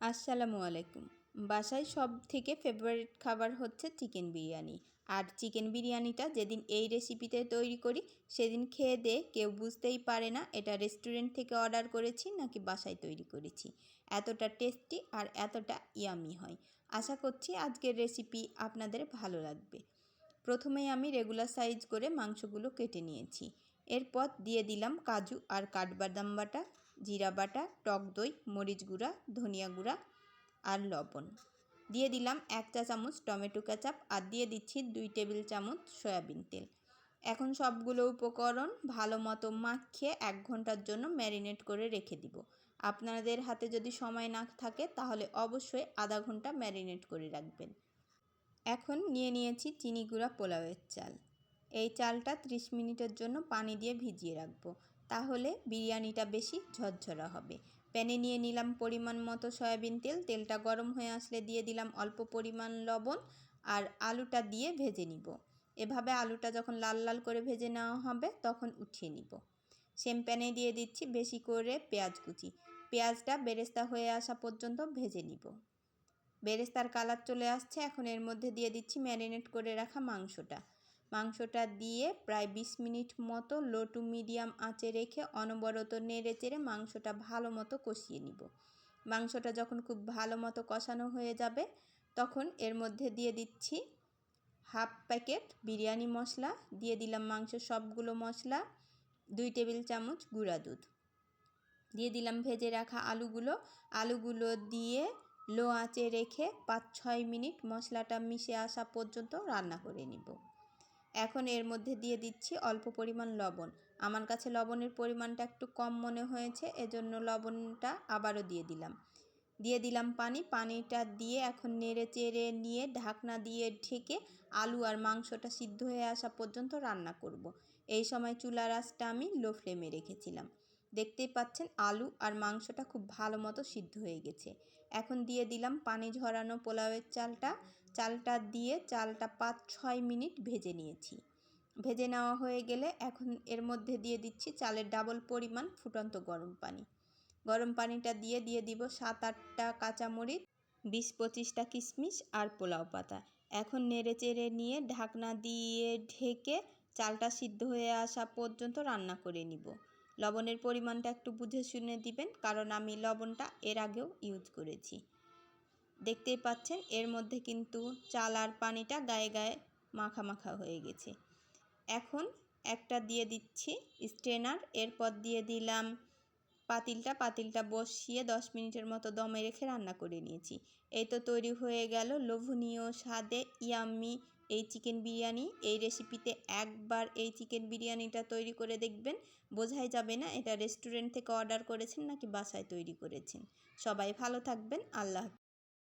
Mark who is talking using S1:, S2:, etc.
S1: আসসালামু আলাইকুম। বাসায় সব থেকে ফেভারিট খাবার হচ্ছে চিকেন বিরিয়ানি। আর চিকেন বিরিয়ানিটা যেদিন এই রেসিপিতে তৈরি করি, সেদিন খেয়ে দে, কেউ বুঝতেই পারে না এটা রেস্টুরেন্ট থেকে অর্ডার করেছি নাকি বাসায় তৈরি করেছি। এতটা টেস্টি আর এতটা ইয়ামি হয়। আশা করছি আজকের রেসিপি আপনাদের ভালো লাগবে। প্রথমেই আমি রেগুলার সাইজ করে মাংসগুলো কেটে নিয়েছি। এরপর দিয়ে দিলাম কাজু আর কাঠবাদাম বাটা। জিরা বাটা, টক দই, মরিচ গুঁড়া, ধনিয়া গুঁড়া আর লবণ। দিয়ে দিলাম এক চা চামচ টমেটো কেচাপ আর দিয়ে দিচ্ছি দুই টেবিল চামচ সয়াবিন তেল। এখন সবগুলো উপকরণ ভালো মতো মাখিয়ে এক ঘণ্টার জন্য ম্যারিনেট করে রেখে দিব। আপনাদের হাতে যদি সময় না থাকে তাহলে অবশ্যই আধা ঘণ্টা ম্যারিনেট করে রাখবেন। এখন নিয়ে নিয়েছি চিনি গুঁড়া পোলাওয়ের চাল। এই চালটা 30 মিনিটের জন্য পানি দিয়ে ভিজিয়ে রাখব। তাহলে বিরিয়ানিটা বেশি ঝরঝরা হবে। প্যানে নিয়ে নিলাম পরিমাণ মতো সয়াবিন তেল। তেলটা গরম হয়ে আসলে দিয়ে দিলাম অল্প পরিমাণ লবণ আর আলুটা দিয়ে ভেজে নিব। এভাবে আলুটা যখন লাল লাল করে ভেজে নেওয়া হবে তখন উঠিয়ে নিব। সেম প্যানে দিয়ে দিচ্ছি বেশি করে পেঁয়াজ কুচি। পেঁয়াজটা বেরেস্তা হয়ে আসা পর্যন্ত ভেজে নিব। বেরেস্তার কালার চলে আসছে। এখন এর মধ্যে দিয়ে দিচ্ছি ম্যারিনেট করে রাখা মাংসটা। মাংসটা দিয়ে প্রায় ২০ মিনিট মতো লো টু মিডিয়াম আঁচে রেখে অনবরত নেড়ে চেড়ে মাংসটা ভালো মতো কষিয়ে নিব। মাংসটা যখন খুব ভালো মতো কষানো হয়ে যাবে, তখন এর মধ্যে দিয়ে দিচ্ছি হাফ প্যাকেট বিরিয়ানি মশলা, দিয়ে দিলাম মাংস সবগুলো মশলা, দুই টেবিল চামচ গুঁড়া দুধ। দিয়ে দিলাম ভেজে রাখা আলুগুলো আলুগুলো দিয়ে লো আঁচে রেখে পাঁচ ছয় মিনিট মশলাটা মিশে আসা পর্যন্ত রান্না করে নিব। এখন এর মধ্যে দিয়ে দিচ্ছি অল্প পরিমাণ লবণ। আমার কাছে লবণের পরিমাণটা একটু কম মনে হয়েছে, এজন্য লবণটা আবারও দিয়ে দিলাম। দিয়ে দিলাম পানি। পানিটা দিয়ে এখন নেড়ে চেড়ে নিয়ে ঢাকনা দিয়ে ঢেকে আলু আর মাংসটা সিদ্ধ হয়ে আসা পর্যন্ত রান্না করব। এই সময় চুলার আঁচটা আমি লো ফ্লেমে রেখেছিলাম। দেখতেই পাচ্ছেন আলু আর মাংসটা খুব ভালো মতো সিদ্ধ হয়ে গেছে। এখন দিয়ে দিলাম পানি ঝরানো পোলাওয়ের চালটা। চালটা দিয়ে চালটা পাঁচ ছয় মিনিট ভেজে নিয়েছি। ভেজে নেওয়া হয়ে গেলে এখন এর মধ্যে দিয়ে দিচ্ছি চালের ডাবল পরিমাণ ফুটন্ত গরম পানি। গরম পানিটা দিয়ে দিয়ে দিব সাত আটটা কাঁচামরিচ, বিশ পঁচিশটা কিশমিশ আর পোলাও পাতা। এখন নেড়ে চেড়ে নিয়ে ঢাকনা দিয়ে ঢেকে চালটা সিদ্ধ হয়ে আসা পর্যন্ত রান্না করে নিব। লবণের পরিমাণটা একটু বুঝে শুনে দিবেন, কারণ আমি লবণটা এর আগেও ইউজ করেছি। দেখতেই পাচ্ছেন, এর মধ্যে কিন্তু চাল আর পানিটা গায়ে গায়ে মাখা মাখা হয়ে গেছে। এখন একটা দিয়ে দিচ্ছি স্ট্রেনার, এরপর দিয়ে দিলাম পাতিলটা পাতিলটা বসিয়ে দশ মিনিটের মতো দমে রেখে রান্না করে নিয়েছি। এই তো তৈরি হয়ে গেল লোভনীয় স্বাদে ইয়াম্মি। এই চিকেন বিরিয়ানি, এই রেসিপিতে একবার এই চিকেন বিরিয়ানিটা তৈরি করে দেখবেন। বোঝাই যাবে না এটা রেস্টুরেন্ট থেকে অর্ডার করেছেন নাকি বাসায় তৈরি করেছেন। সবাই ভালো থাকবেন, আল্লাহ